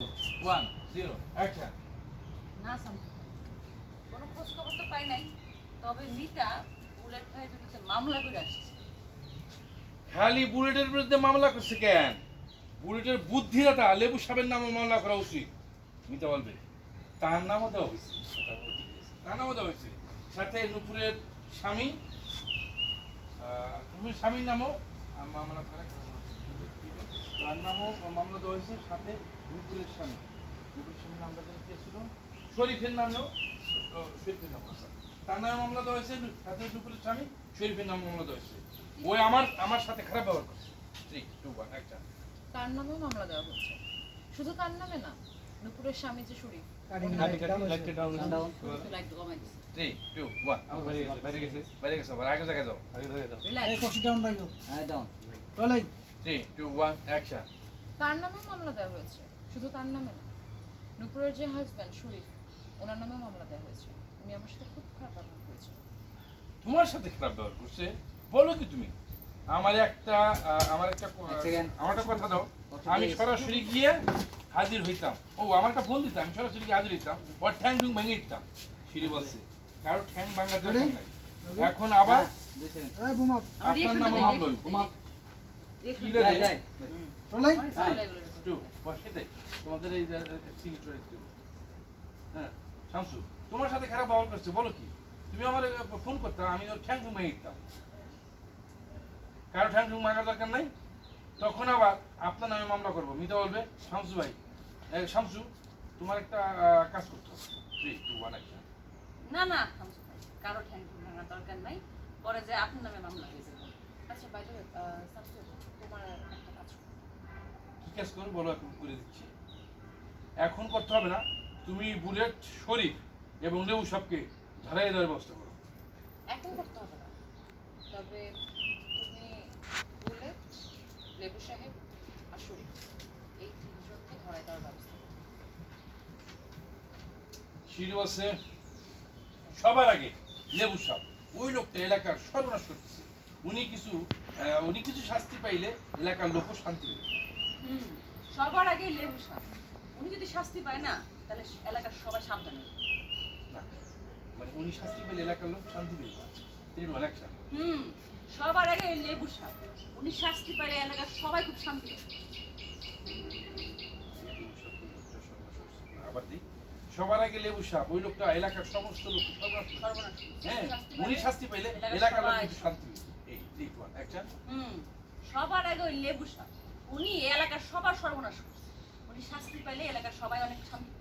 One zero action না শান্তি কোনো খোঁজ খবর তো পাই নাই তবে মিতা বুলেট ভাইয়ের বিরুদ্ধে মামলা করে আসছে। খালি বুলেটের বিরুদ্ধে মামলা করছে কেন? বুলেটের বুদ্ধিরাটা লেবু সাহেবের নামে মামলা করা উচিত। মিতা বলবে তার নামও দেওয়া হয়েছে। তার নামও দেওয়া হয়েছে। সাথে নুপুরের স্বামী স্বামীর নামও মামলা করা নামও মামলা দেওয়া হয়েছে সাথে নুপুরের স্বামী। নুপুরের স্বামীর নামটা কে ছিল শরীফের নামেও শরীফের নাম তার নামে মামলা দেওয়া হয়েছে সাথে নুপুরের স্বামী শরীফের নামে মামলা দেওয়া হয়েছে। ওই আমার আমার সাথে খারাপ ব্যবহার করছে থ্রি টু ওয়ান একটা। তার নামেও মামলা দেওয়া হচ্ছে শুধু তার নামে না নুপুরের স্বামী যে শরীফ। লাইক কমাই দিচ্ছে থ্রি টু ওয়ান। বাইরে আগে জায়গায় যাও। Relax three two one action তার নামেও মামলা দেওয়া হয়েছে। শুধু তার নামে না নুপুরের যে হাজব্যান্ড শরীফ ওনার নামেও মামলা দেওয়া হয়েছে। উনি আমার সাথে খুব খারাপ ব্যবহার করেছে তোমার সাথে খারাপ ব্যবহার করছে? বলো কি তুমি? আমার একটা আমার একটা. আমার একটা কথা দাও। আমি সরাসরি গিয়ে হাজির হইতাম। ও আমার একটা ফোন দিতাম আমি সরাসরি গিয়ে হাজির হইতাম। ওর ঠ্যাং ঠুং ভেঙে দিতাম। সিঁড়ি বলছে? কারও ঠ্যাং ভাঙা দরকার নাই। এখন আবার আপনার নামে মামলা তোমাদের এই হ্যাঁ শামসু তোমার সাথে খারাপ ব্যবহার করছে বলো কি? তুমি আমার ফোন করতে আমি ওর ঠ্যাং ঠুং ভেঙে দিতাম। কারও ঠ্যাং ঠুং ভাঙার দরকার নাই? তখন আবার আপনার নামে মামলা করব। মিতা বলবে শামসু ভাই শামসু তোমার একটা কাজ করতে হবে। না না শামসু ভাই, কারও ঠ্যাং ভাঙার দরকার নাই। পরে যে আপনার নামে মামলা আচ্ছা বাইরে শামসু তোমার একটা কাজ কি কাজ বলো এখন করে দিচ্ছি। এখন করতে হবে না তুমি বুলেট শরীফ এবং লেবু সবকে ধরাই দেওয়ার ব্যবস্থা করো। এখন করতে হবে না। তবে তুমি বুলেট লেবু সাহেব আর শরীফ এই তিনজনকে ধরায় দেওয়ার ব্যবস্থা করো। সিঁড়ি আছে সবার আগে লেবু সাপ ওই লোকটা এলাকার সর্বনাশ করতেছে। উনি কিছু উনি কিছু শাস্তি পাইলে এলাকার লোক শান্তি পাবে সবার আগে লেবু সাহেব উনি যদি শাস্তি পায় না তাহলে এলাকার সবাই সাবধানে। মানে উনি শাস্তি পেলে এলাকার লোক শান্তি পেয়ে তিনি ইলেকশন হুম সবার আগে লেবু সাহেব উনি শাস্তি পাইলে এলাকার সবাই খুব শান্তি পাবে। আবার দিই। সবার আগে লেবু সাপ ওই লোকটা এলাকার সমস্ত লোক সর্বনাশ। হ্যাঁ উনি শাস্তি পাইলে এলাকার লোক সবাই একটু? হুম সবার আগে ওই লেবু সাহেব উনি এলাকার সবার সর্বনাশ করছে। উনি শাস্তি পাইলে এলাকার সবাই অনেক শান্তি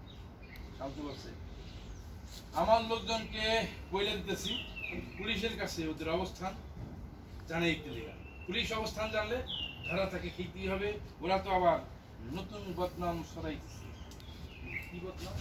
আমার লোকজনকে বইলে দিতেছি পুলিশের কাছে ওদের অবস্থান জানে একটু লেগা পুলিশ অবস্থান জানলে ধরা তাকে খেতেই হবে। ওরা তো আবার নতুন বদনাম সরাইতেছে কি বদনাম?